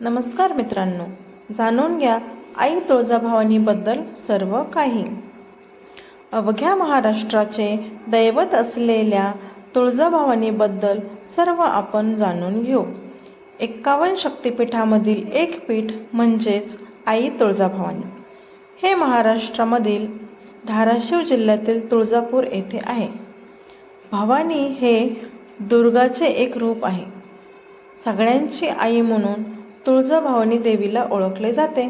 नमस्कार मित्रांनो जाणून घ्या आई तुळजाभवानीबद्दल सर्व काही. अवघ्या महाराष्ट्राचे दैवत असलेल्या तुळजाभवानीबद्दल सर्व आपण जाणून घेऊ. एक्कावन्न शक्तिपीठामधील एक पीठ म्हणजेच आई तुळजाभवानी हे महाराष्ट्रामधील धाराशिव जिल्ह्यातील तुळजापूर येथे आहे. भवानी हे दुर्गाचे एक रूप आहे. सगळ्यांची आई म्हणून तुळजाभवानी देवीला ओळखले जाते.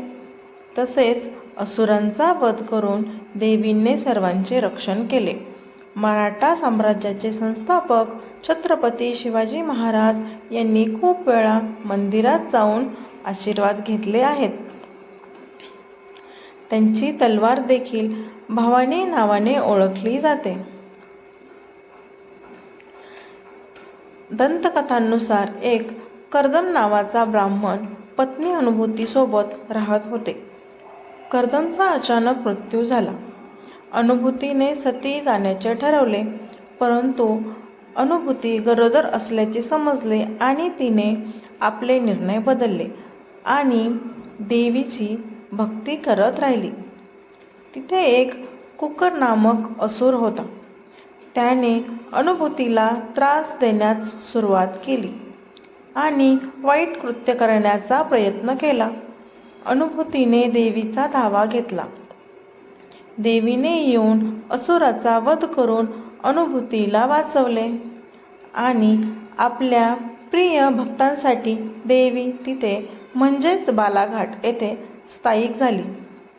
तसेच असुरांचा वध करून देवीने सर्वांचे रक्षण केले. मराठा साम्राज्याचे संस्थापक छत्रपती शिवाजी महाराज यांनी खूप वेळा मंदिरात जाऊन आशीर्वाद घेतले आहेत. त्यांची तलवार देखील भवानी नावाने ओळखली जाते. दंतकथांनुसार एक कर्दम नावाचा ब्राह्मण पत्नी अनुभूतीसोबत राहत होते. कर्दमचा अचानक मृत्यू झाला. अनुभूतीने सती जाण्याचे ठरवले परंतु अनुभूती गरोदर असल्याचे समजले आणि तिने आपले निर्णय बदलले आणि देवीची भक्ती करत राहिली. तिथे एक कुकर नामक असुर होता. त्याने अनुभूतीला त्रास देण्यास सुरुवात केली. आणि वाईट कृत्य करण्याचा प्रयत्न केला. अनुभूतीने देवीचा धावा घेतला. देवीने येऊन असुराचा वध करून अनुभूतीला वाचवले आणि आपल्या प्रिय भक्तांसाठी देवी तिथे म्हणजेच बालाघाट येथे स्थायिक झाली.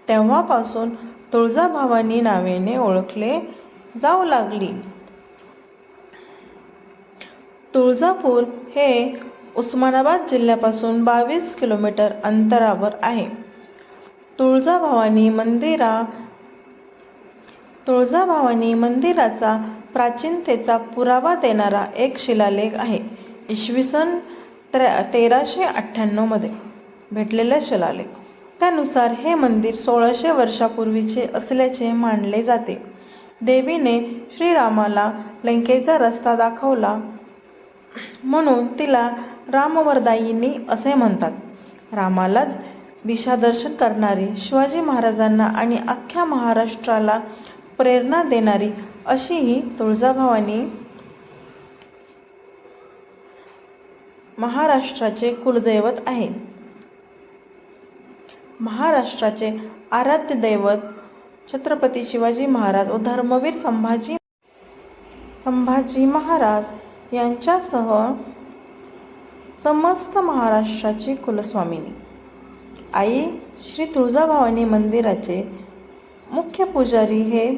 तेव्हापासून तुळजाभवानी नावेने ओळखले जाऊ लागली. तुळजापूर हे उस्मानाबाद जिल्ह्यापासून बावीस किलोमीटर अंतरावर आहे. तुळजाभवानी मंदिरा तुळजाभवानी मंदिराचा प्राचीनतेचा पुरावा देणारा एक शिलालेख आहे. इसवी सन त्रे तेराशे अठ्ठ्याण्णवमध्ये भेटलेला शिलालेख. त्यानुसार हे मंदिर सोळाशे वर्षापूर्वीचे असल्याचे मानले जाते. देवीने श्रीरामाला लंकेचा रस्ता दाखवला म्हणून तिला रामवरदायिनी असे म्हणतात रामाला दिशादर्शन करणारी शिवाजी महाराजांना आणि अख्ख्या महाराष्ट्राला प्रेरणा देणारी अशी ही तुळजाभवानी महाराष्ट्राचे कुलदैवत आहे. महाराष्ट्राचे आराध्य दैवत छत्रपती शिवाजी महाराज व धर्मवीर संभाजी संभाजी महाराज यांच्यासह समस्त महाराष्ट्राची कुलस्वामिनी. आई श्री तुळजाभवानी मंदिराचे मुख्य पुजारी हे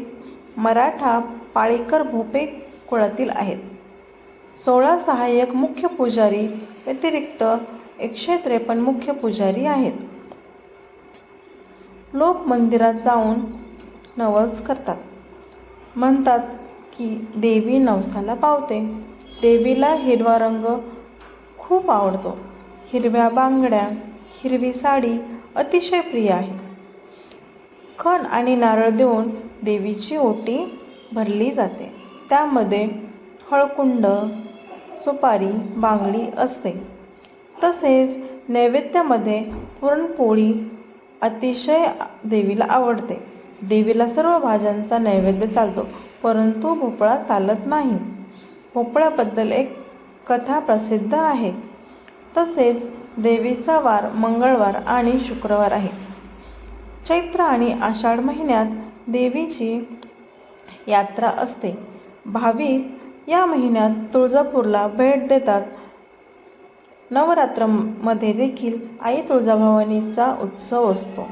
मराठा पाळीकर भोपे कुळातील आहेत. सोळा सहाय्यक मुख्य पुजारी व्यतिरिक्त एकशे त्रेपन्न मुख्य पुजारी आहेत. लोक मंदिरात जाऊन नवस करतात. म्हणतात की देवी नवसाला पावते. देवीला हिरवा रंग खूप आवडतो. हिरव्या बांगड्या हिरवी साडी अतिशय प्रिय आहे. खण आणि नारळ देऊन देवीची ओटी भरली जाते. त्यामध्ये हळकुंड सुपारी बांगडी असते. तसेच नैवेद्यामध्ये पुरणपोळी अतिशय देवीला आवडते. देवीला सर्व भाज्यांचा नैवेद्य चालतो परंतु भोपळा चालत नाही. भोपळ्याबद्दल एक कथा प्रसिद्ध आहे. तसेच देवीचा वार मंगळवार आणि शुक्रवार आहे. चैत्र आणि आषाढ महिन्यात देवीची यात्रा असते. भाविक या महिन्यात तुळजापूरला भेट देतात. नवरात्रमध्ये देखील आई तुळजाभवानीचा उत्सव असतो.